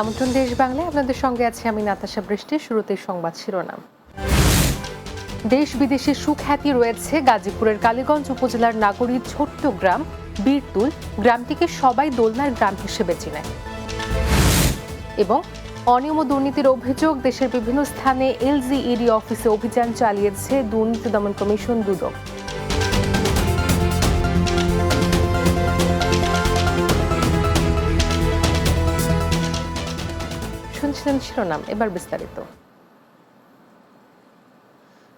আমন্ত্রণ দেশ বাংলায়। আপনাদের সঙ্গে আছি আমি নাতাশা বৃষ্টি। শুরুতে সংবাদ শিরোনাম। দেশ বিদেশে সুখ্যাতি রয়েছে। গাজীপুরের কালীগঞ্জ উপজেলার নাগরীর ছোট্ট গ্রাম বীরতুল গ্রামটিকে সবাই দোলনার গ্রাম হিসেবে চেনে। এবং অনিয়ম দুর্নীতির অভিযোগ দেশের বিভিন্ন স্থানে এলজিইডি অফিসে অভিযান চালিয়েছে দুর্নীতি দমন কমিশন দুদক। শুনছিলেন শিরোনাম, এবার বিস্তারিত।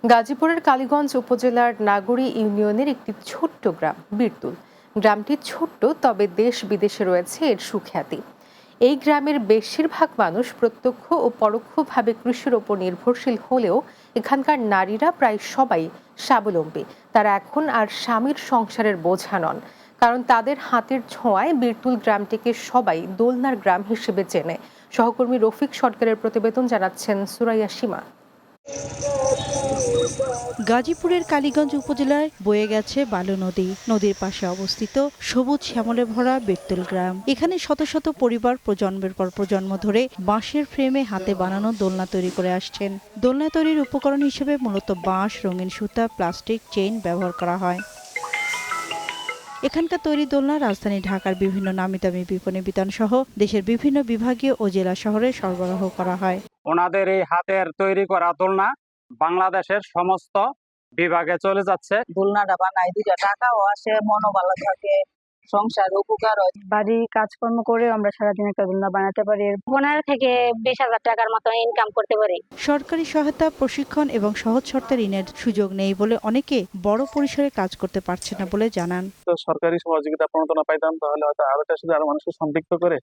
গাজীপুরের কালীগঞ্জ উপজেলার নাগরী ইউনিয়নের একটি ছোট্ট গ্রাম, বীরতুল। গ্রামটি ছোট্ট, তবে দেশ বিদেশে রয়েছে এর সুখ্যাতি। এই গ্রামের বেশিরভাগ মানুষ প্রত্যক্ষ ও পরোক্ষভাবে কৃষির ওপর নির্ভরশীল হলেও এখানকার নারীরা প্রায় সবাই স্বাবলম্বী। তারা এখন আর স্বামীর সংসারের বোঝা নন, কারণ তাদের হাতের ছোঁয়ায় বীরতুল গ্রামটিকে সবাই দোলনার গ্রাম হিসেবে চেনে। সহকর্মী রফিক সরকারের প্রতিবেদন জানাচ্ছেন সুরাইয়া সীমা। গাজীপুরের কালীগঞ্জ উপজেলায় বয়ে গেছে বালু নদী। নদীর পাশে অবস্থিত সবুজ শ্যামলে ভরা বেতুল গ্রাম। এখানে শত শত পরিবার প্রজন্মের পর প্রজন্ম ধরে বাঁশের ফ্রেমে হাতে বানানো দোলনা তৈরি করে আসছেন। দোলনা তৈরির উপকরণ হিসেবে মূলত বাঁশ, রঙিন সুতা, প্লাস্টিক, চেইন ব্যবহার করা হয়। এখানকার তৈরি দোলনা রাজধানী ঢাকার বিভিন্ন নামি দামি বিপণী বিতান সহ দেশের বিভিন্ন বিভাগীয় ও জেলা শহরে সরবরাহ করা হয়। ওনাদের এই হাতের তৈরি করা দোলনা বাংলাদেশের সমস্ত বিভাগে চলে যাচ্ছে। দোলনাটা বানাই দুইটা টাকাও আসে মনও ভালো থাকে সংসার উপকার হয়। বাড়ির কাজকর্ম করে আমরা সারাদিন একটা দোলনা বানাতে পারি। পনেরো থেকে বিশ হাজার টাকার মতো ইনকাম করতে পারি। সরকারি সহায়তা প্রশিক্ষণ এবং সহজ শর্তে ঋণের সুযোগ নেই বলে অনেকে বড় পরিসরে কাজ করতে পারছে না বলে জানান। তো সরকারি সহযোগিতা প্রণোদনা পাইতাম তাহলে হয়তো আরও চাষিদের আরও মানুষকে সম্পৃক্ত করে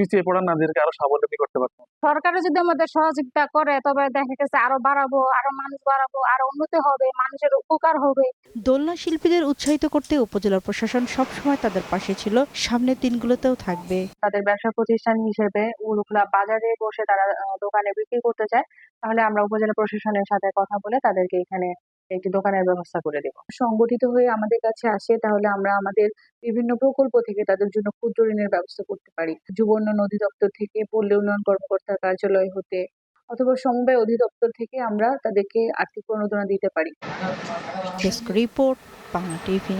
পিছিয়ে পড়া নারীদেরকে আরও স্বাবলম্বী করতে পারতাম। সরকারে যদি আমাদের সহযোগিতা করে তবে দেখা গেছে আরও বাড়াবো আরও মানুষ বাড়াবো আরও উন্নতি হবে মানুষের উপকার হবে। দোলনা শিল্পীদের উৎসাহিত করতে উপজেলা প্রশাসন সবসময় তাদের পাশে ছিল। সামনের দিনগুলোতেও থাকবে। তাদের ব্যবসা প্রতিষ্ঠান হিসেবে ওগুলা বাজারে বসে তারা আহ, দোকানে বিক্রি করতে চায় তাহলে আমরা উপজেলা প্রশাসনের সাথে কথা বলে তাদেরকে এখানে একটি দোকানের ব্যবস্থা করে দেব। সংগঠিত হয়ে আমাদের কাছে আসে, তাহলে আমরা আমাদের বিভিন্ন প্রকল্প থেকে তাদের জন্য ক্ষুদ্র ঋণের ব্যবস্থা করতে পারি। যুব উন্নয়ন অধিদপ্তর থেকে পল্লী উন্নয়ন কর্মকর্তার কার্যালয় হতে অথবা সমবায় অধিদপ্তর থেকে আমরা তাদেরকে আর্থিক প্রণোদনা দিতে পারি। রিপোর্ট বাংলা টিভি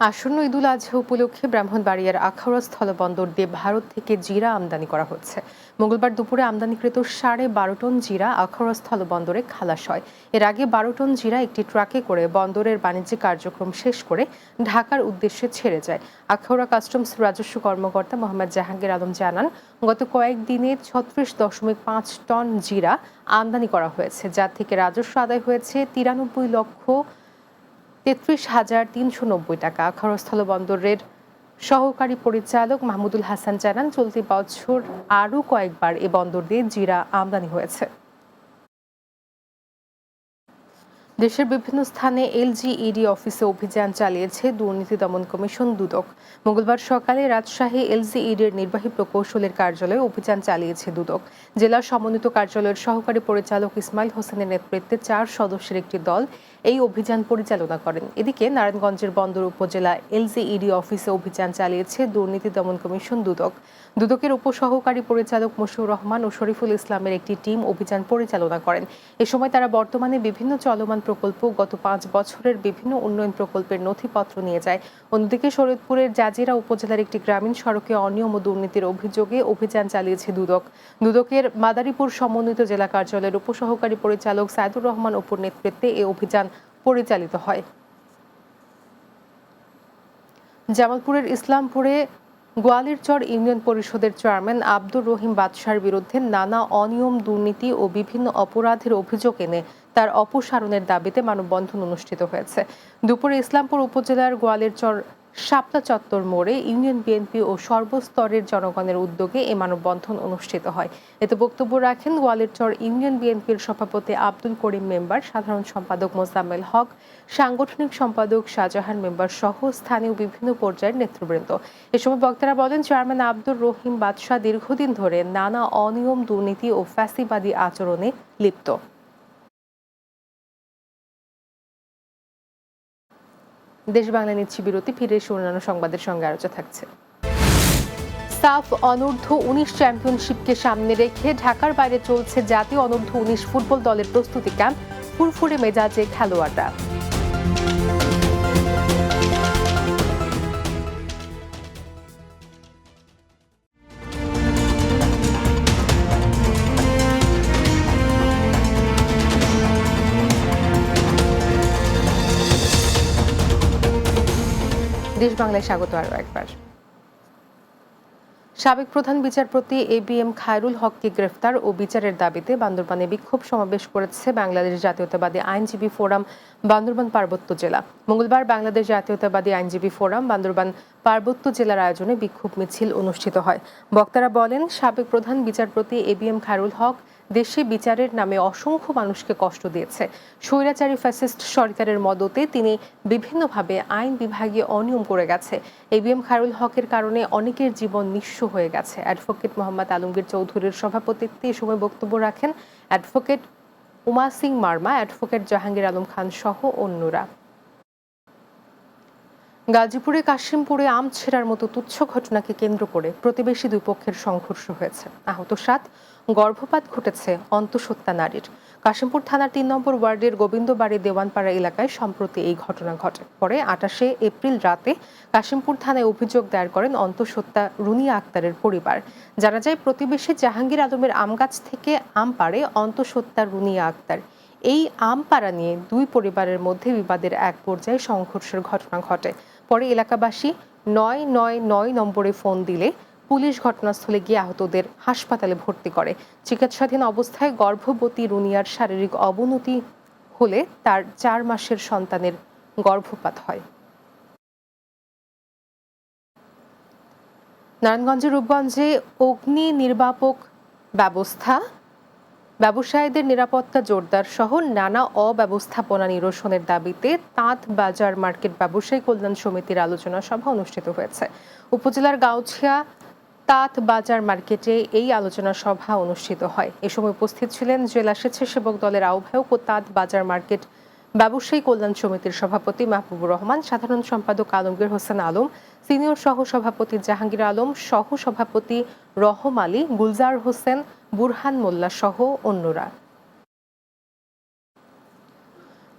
আসন্ন ঈদুল আজহা উপলক্ষে ব্রাহ্মণবাড়িয়ার আখাউড়া স্থলবন্দর দিয়ে ভারত থেকে জিরা আমদানি করা হচ্ছে। মঙ্গলবার দুপুরে আমদানিকৃত সাড়ে বারো টন জিরা আখাউড়া স্থলবন্দরে খালাস হয়। এর আগে বারো টন জিরা একটি ট্রাকে করে বন্দরের বাণিজ্যিক কার্যক্রম শেষ করে ঢাকার উদ্দেশ্যে ছেড়ে যায়। আখাউড়া কাস্টমস রাজস্ব কর্মকর্তা মোহাম্মদ জাহাঙ্গীর আলম জানান, গত কয়েকদিনে ছত্রিশ দশমিক পাঁচ টন জিরা আমদানি করা হয়েছে যার থেকে রাজস্ব আদায় হয়েছে তিরানব্বই লক্ষ তেত্রিশ হাজার তিনশো নব্বই টাকা। আখাউড়া বন্দরের সহকারী পরিচালক মাহমুদুল হাসান জানান, চলতি বছর আরও কয়েকবার এ বন্দর দিয়ে জিরা আমদানি হয়েছে। দেশের বিভিন্ন স্থানে এলজিইডি অফিসে অভিযান চালিয়েছে দুর্নীতি দমন কমিশন দুদক। মঙ্গলবার সকালে রাজশাহী এলজিইডির নির্বাহী প্রকৌশলের কার্যালয়ে অভিযান চালিয়েছে দুদক। জেলা সমন্বিত কার্যালয়ের সহকারী পরিচালক ইসমাইল হোসেনের নেতৃত্বে চার সদস্যের একটি দল এই অভিযান পরিচালনা করেন। এদিকে নারায়ণগঞ্জের বন্দর উপজেলা এলজিইডি অফিসে অভিযান চালিয়েছে দুর্নীতি দমন কমিশন দুদক। দুদকের উপসহকারী পরিচালক মশিউর রহমান ও শরীফুল ইসলামের একটি টিম অভিযান পরিচালনা করেন। এ সময় তারা বর্তমানে বিভিন্ন চলমান প্রকল্প, গত পাঁচ বছরের বিভিন্ন উন্নয়ন প্রকল্পের নথিপত্র নিয়ে যায়। অন্যদিকে শরীয়তপুরের জাজিরা উপজেলার একটি গ্রামীণ সড়কে অনিয়ম ও দুর্নীতির অভিযোগে অভিযান চালিয়েছে দুদক। দুদকের মাদারীপুর সমন্বিত জেলা কার্যালয়ের উপসহকারী পরিচালক সাইদুর রহমান অপুর নেতৃত্বে এ অভিযান পরিচালিত হয়। জামালপুরের ইসলামপুরে গোয়ালিরচর ইউনিয়ন পরিষদের চেয়ারম্যান আব্দুর রহিম বাদশার বিরুদ্ধে নানা অনিয়ম, দুর্নীতি ও বিভিন্ন অপরাধের অভিযোগ এনে তার অপসারণের দাবিতে মানববন্ধন অনুষ্ঠিত হয়েছে। দুপুরে ইসলামপুর উপজেলার গোয়ালিরচর শাপলা চত্বর মোড়ে ইউনিয়ন বিএনপি ও সর্বস্তরের জনগণের উদ্যোগে এ মানববন্ধন অনুষ্ঠিত হয়। এতে বক্তব্য রাখেন গোয়ালিরচর ইউনিয়ন বিএনপির সভাপতি আব্দুল করিম মেম্বার, সাধারণ সম্পাদক মোজাম্মেল হক, সাংগঠনিক সম্পাদক শাহজাহান মেম্বার সহ স্থানীয় বিভিন্ন পর্যায়ের নেতৃবৃন্দ। এ সময় বক্তারা বলেন, চেয়ারম্যান আব্দুর রহিম বাদশাহ দীর্ঘদিন ধরে নানা অনিয়ম, দুর্নীতি ও ফ্যাসিবাদী আচরণে লিপ্ত। দেশ বাংলা নিচ্ছি বিরতি ফিরে এসে অন্যান্য সংবাদের সঙ্গে আলোচনা থাকছে। সাফ অনূর্ধ্ব উনিশ চ্যাম্পিয়নশিপকে সামনে রেখে ঢাকার বাইরে চলছে জাতীয় অনূর্ধ্ব উনিশ ফুটবল দলের প্রস্তুতি ক্যাম্প। ফুরফুরে মেজাজে খেলোয়াড়রা। দেশ বাংলায় স্বাগত আরও একবার। সাবেক প্রধান বিচারপতি এ বি এম খায়রুল হককে গ্রেফতার ও বিচারের দাবিতে বান্দরবানে বিক্ষোভ সমাবেশ করেছে বাংলাদেশ জাতীয়তাবাদী আইনজীবী ফোরাম বান্দরবান পার্বত্য জেলা। মঙ্গলবার বাংলাদেশ জাতীয়তাবাদী আইনজীবী ফোরাম বান্দরবান পার্বত্য জেলার আয়োজনে বিক্ষোভ মিছিল অনুষ্ঠিত হয়। বক্তারা বলেন, সাবেক প্রধান বিচারপতি A B M Khairul Haque দেশে বিচারের নামে অসংখ্য মানুষকে কষ্ট দিয়েছে। স্বৈরাচারী ফ্যাসিস্ট সরকারের মদতে তিনি বিভিন্নভাবে আইন বিভাগে অনিয়ম করে গেছে। এবিএম খায়রুল হকের কারণে অনেকের জীবন নিঃস্ব হয়ে গেছে। অ্যাডভোকেট মোহাম্মদ আলমগীর চৌধুরীর সভাপতিত্বে এ সময় বক্তব্য রাখেন অ্যাডভোকেট উমা সিং মার্মা, অ্যাডভোকেট জাহাঙ্গীর আলম খান সহ অন্যরা। গাজীপুরে কাশিমপুরে আম ছেঁড়ার মতো তুচ্ছ ঘটনাকে কেন্দ্র করে প্রতিবেশী দুই পক্ষের সংঘর্ষ হয়েছে। আহত সাত, গর্ভপাত ঘটেছে অন্তঃসত্ত্বা নারীর। কাশিমপুর থানার তিন নম্বর ওয়ার্ডের গোবিন্দবাড়ি দেওয়ানপাড়া এলাকায় সম্প্রতি এই ঘটনা ঘটে। পরে আটাশে এপ্রিল রাতে কাশিমপুর থানায় অভিযোগ দায়ের করেন অন্তঃসত্ত্বা রুনিয়া আক্তারের পরিবার। জানা যায়, প্রতিবেশী জাহাঙ্গীর আলমের আম গাছ থেকে আম পাড়ে অন্তঃসত্ত্বা রুনিয়া আক্তার। এই আম পাড়া নিয়ে দুই পরিবারের মধ্যে বিবাদের এক পর্যায়ে সংঘর্ষের ঘটনা ঘটে। পরে এলাকাবাসী নয় নয় নয় নম্বরে ফোন দিলে পুলিশ ঘটনাস্থলে গিয়ে আহতদের হাসপাতালে ভর্তি করে। চিকিৎসাধীন অবস্থায় গর্ভবতী রুনিয়ার শারীরিক অবনতি হলে তার চার মাসের সন্তানের গর্ভপাত হয়। নারায়ণগঞ্জের রূপগঞ্জে অগ্নি নির্বাপক ব্যবস্থা ব্যবসায়ীদের নিরাপত্তা জোরদার সহ নানা অব্যবস্থাপনা নিরসনের দাবিতে তাঁত বাজার মার্কেট ব্যবসায়ী কল্যাণ সমিতির আলোচনা সভা অনুষ্ঠিত হয়েছে। উপজেলার গাউছিয়া তাঁত বাজার মার্কেটে এই আলোচনা সভা অনুষ্ঠিত হয়। এ সময় উপস্থিত ছিলেন জেলা স্বেচ্ছাসেবক দলের আহ্বায়ক ও তাঁত বাজার মার্কেট ব্যবসায়ী কল্যাণ সমিতির সভাপতি মাহবুবুর রহমান, সাধারণ সম্পাদক আলমগীর হোসেন আলম, সিনিয়র সহ সভাপতি জাহাঙ্গীর আলম সহ সভাপতি রহম আলী, গুলজার হোসেন, বুরহান মোল্লা সহ অন্যরা।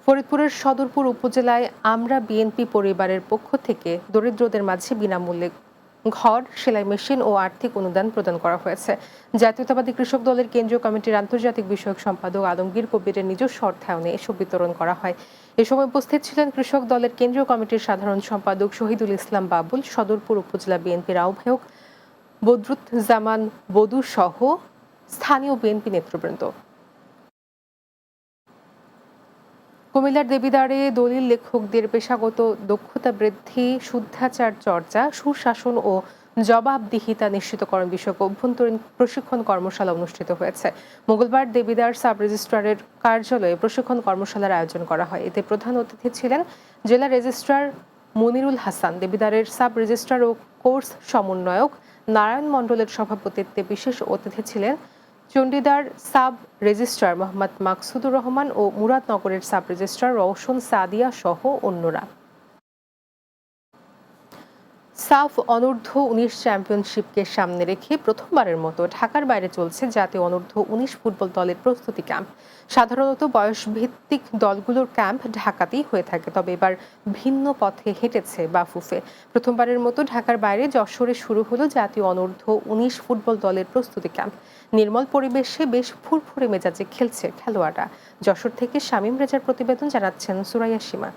ফরিদপুরের সদরপুর উপজেলায় আমরা বিএনপি পরিবারের পক্ষ থেকে দরিদ্রদের মাঝে বিনামূল্যে ঘর, সেলাই মেশিন ও আর্থিক অনুদান প্রদান করা হয়েছে। জাতীয়তাবাদী কৃষক দলের কেন্দ্রীয় কমিটির আন্তর্জাতিক বিষয়ক সম্পাদক আলমগীর কবিরের নিজস্ব অর্থায়নে এসব বিতরণ করা হয়। এ সময় উপস্থিত ছিলেন কৃষক দলের কেন্দ্রীয় কমিটির সাধারণ সম্পাদক শহীদুল ইসলাম বাবুল, সদরপুর উপজেলা বিএনপির আহ্বায়ক বদরুজ্জামান বদু সহ স্থানীয় বিএনপি নেতৃবৃন্দ। কুমিল্লার দেবিদারে দলিল লেখকদের পেশাগত দক্ষতা বৃদ্ধি, শুদ্ধাচার চর্চা, সুশাসন ও জবাবদিহিতা নিশ্চিতকরণ বিষয়ক অভ্যন্তরীণ প্রশিক্ষণ কর্মশালা অনুষ্ঠিত হয়েছে। মঙ্গলবার দেবিদার সাব রেজিস্ট্রারের কার্যালয়ে প্রশিক্ষণ কর্মশালার আয়োজন করা হয়। এতে প্রধান অতিথি ছিলেন জেলা রেজিস্ট্রার মনিরুল হাসান, দেবিদারের সাব রেজিস্ট্রার ও কোর্স সমন্বয়ক, নারায়ণ মণ্ডলের সভাপতিত্বে বিশেষ অতিথি ছিলেন চণ্ডীদার সাব রেজিস্ট্রার মোহাম্মদ মাকসুদুর রহমান ও মুরাদনগরের সাব রেজিস্ট্রার রওশন সাদিয়া সহ অন্যরা। সাফ অনূর্ধ্ব উনিশ চ্যাম্পিয়নশিপকে সামনে রেখে প্রথমবারের মতো ঢাকার বাইরে চলছে জাতীয় অনূর্ধ্ব উনিশ ফুটবল দলের প্রস্তুতি ক্যাম্প। সাধারণত বয়সভিত্তিক দলগুলোর ক্যাম্প ঢাকাতেই হয়ে থাকে, তবে এবার ভিন্ন পথে হেঁটেছে বাফুফে। প্রথমবারের মতো ঢাকার বাইরে যশোরে শুরু হলো জাতীয় অনূর্ধ্ব উনিশ ফুটবল দলের প্রস্তুতি ক্যাম্প। নির্মল পরিবেশে বেশ ফুরফুরে মেজাজে খেলছে খেলোয়াড়রা। যশোর থেকে শামীম রেজার প্রতিবেদন জানাচ্ছেন সুরাইয়া সীমা।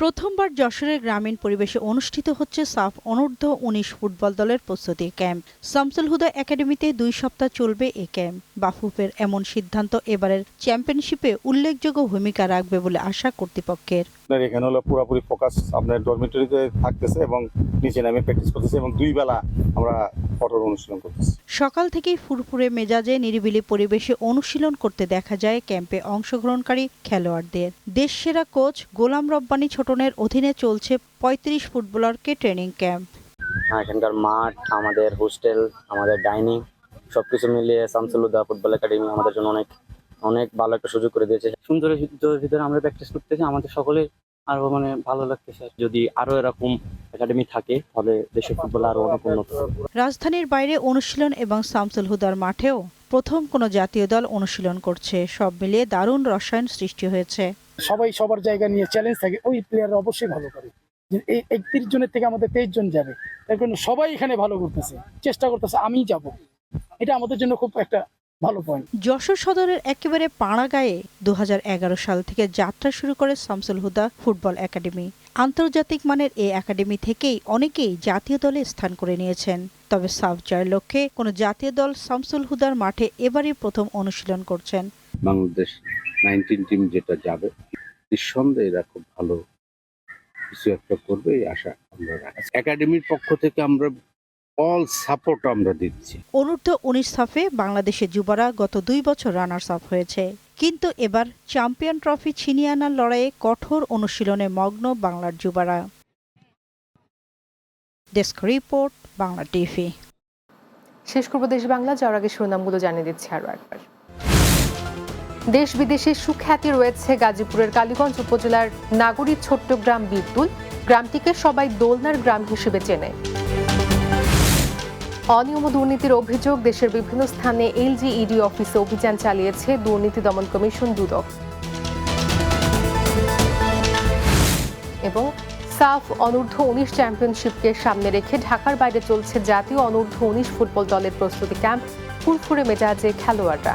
প্রথমবার যশোরের গ্রামীণ পরিবেশে অনুষ্ঠিত হচ্ছে সাফ অনূর্ধ্ব উনিশ ফুটবল দলের প্রস্তুতি ক্যাম্প। শামসুল হুদা একাডেমিতে দুই সপ্তাহ চলবে এ ক্যাম্প। বাফুফের এমন সিদ্ধান্ত এবারের চ্যাম্পিয়নশিপে উল্লেখযোগ্য ভূমিকা রাখবে বলে আশা কর্তৃপক্ষের। আপনার এখানে হলো পুরোপুরি ফোকাস আপনার ডরমিটরিতে থাকতেছে এবং নিচে নামে প্র্যাকটিস করতেছে এবং দুই বেলা আমরা ফটোর অনুশীলন করতেছি। সকাল থেকেই ফুরফুরে মেজাজে নিরিবিলি পরিবেশে অনুশীলন করতে দেখা যায় ক্যাম্পে অংশগ্রহণকারী খেলোয়াড়দের। দেশসেরা কোচ গোলাম রব্বানি ছোটনের অধীনে চলছে পঁয়ত্রিশ ফুটবলারকে ট্রেনিং ক্যাম্প হ্যাঁ, এখানকার মাঠ আমাদের হোস্টেল আমাদের ডাইনিং সবকিছু মিলিয়ে শামসুলুদা ফুটবল একাডেমি আমাদের জন্য অনেক অনেক ভালো একটা সুযোগ করে দিয়েছে। সুন্দরের ভিতরে আমরা প্র্যাকটিস করতেছি আমাদের সকলে আরও মানে ভালো লাগতেছে। যদি আরও এরকম একাডেমি থাকে তাহলে দেশের ফুটবল আরও অনেক উন্নত রাজধানীর বাইরে অনুশীলন এবং শামসুল হুদার মাঠেও প্রথম কোনো জাতীয় দল অনুশীলন করছে। সব মিলিয়ে দারুণ রসায়ন সৃষ্টি হয়েছে। সবাই সবার জায়গা নিয়ে চ্যালেঞ্জ থাকে ওই প্লেয়াররা অবশ্যই ভালো করে। এই একত্রিশ জনের থেকে আমাদের তেইশ জন যাবে তার কারণে সবাই এখানে ভালো করতেছে চেষ্টা করতেছে আমি যাব। এটা আমাদের জন্য খুব একটা ভালো পয়েন্ট যশোর সদরের একেবারে পাড়াগায়ে দু সাল থেকে যাত্রা শুরু করে শামসুল হুদা ফুটবল একাডেমি। আন্তর্জাতিক মানের এই একাডেমি থেকেই অনেকেই জাতীয় দলে স্থান করে নিয়েছেন। তবে সাফ জয়ের লক্ষ্যে কোনো জাতীয় দল শামসুল হুদার মাঠে এবারই প্রথম অনুশীলন করছেন। বাংলাদেশ নাইনটিন টিম যেটা যাবে নিঃসন্দেহে এরা খুব ভালো কিছু একটা করবে এই আশা আমরা একাডেমির পক্ষ থেকে আমরা অল সাপোর্ট আমরা দিচ্ছি। অনূর্ধ্ব উনিশ সাফে বাংলাদেশের যুবরা গত দুই বছর রানার্স আপ হয়েছে। কিন্তু এবার চ্যাম্পিয়ন ট্রফি ছিনিয়ে আনার লড়াইয়ে কঠোর অনুশীলনে মগ্ন বাংলার যুবরা। ডেস্ক রিপোর্ট বাংলা টিভি শেষ করব দেশ বাংলা যাওয়ার আগে শিরোনামগুলো জানিয়ে দিচ্ছি আরও একবার। দেশ বিদেশে সুখ্যাতি রয়েছে গাজীপুরের কালীগঞ্জ উপজেলার নাগরী ছোট্ট গ্রাম বীরতুল। গ্রামটিকে সবাই দোলনার গ্রাম হিসেবে চেনে। অনিয়ম দুর্নীতির অভিযোগ, দেশের বিভিন্ন স্থানে এলজিইডি অফিসে অভিযান চালিয়েছে দুর্নীতি দমন কমিশন দুদক। এবং সাফ অনূর্ধ্ব উনিশ চ্যাম্পিয়নশিপকে সামনে রেখে ঢাকার বাইরে চলছে জাতীয় অনূর্ধ্ব উনিশ ফুটবল দলের প্রস্তুতি ক্যাম্প, ফুরফুরে মেজাজে খেলোয়াড়রা।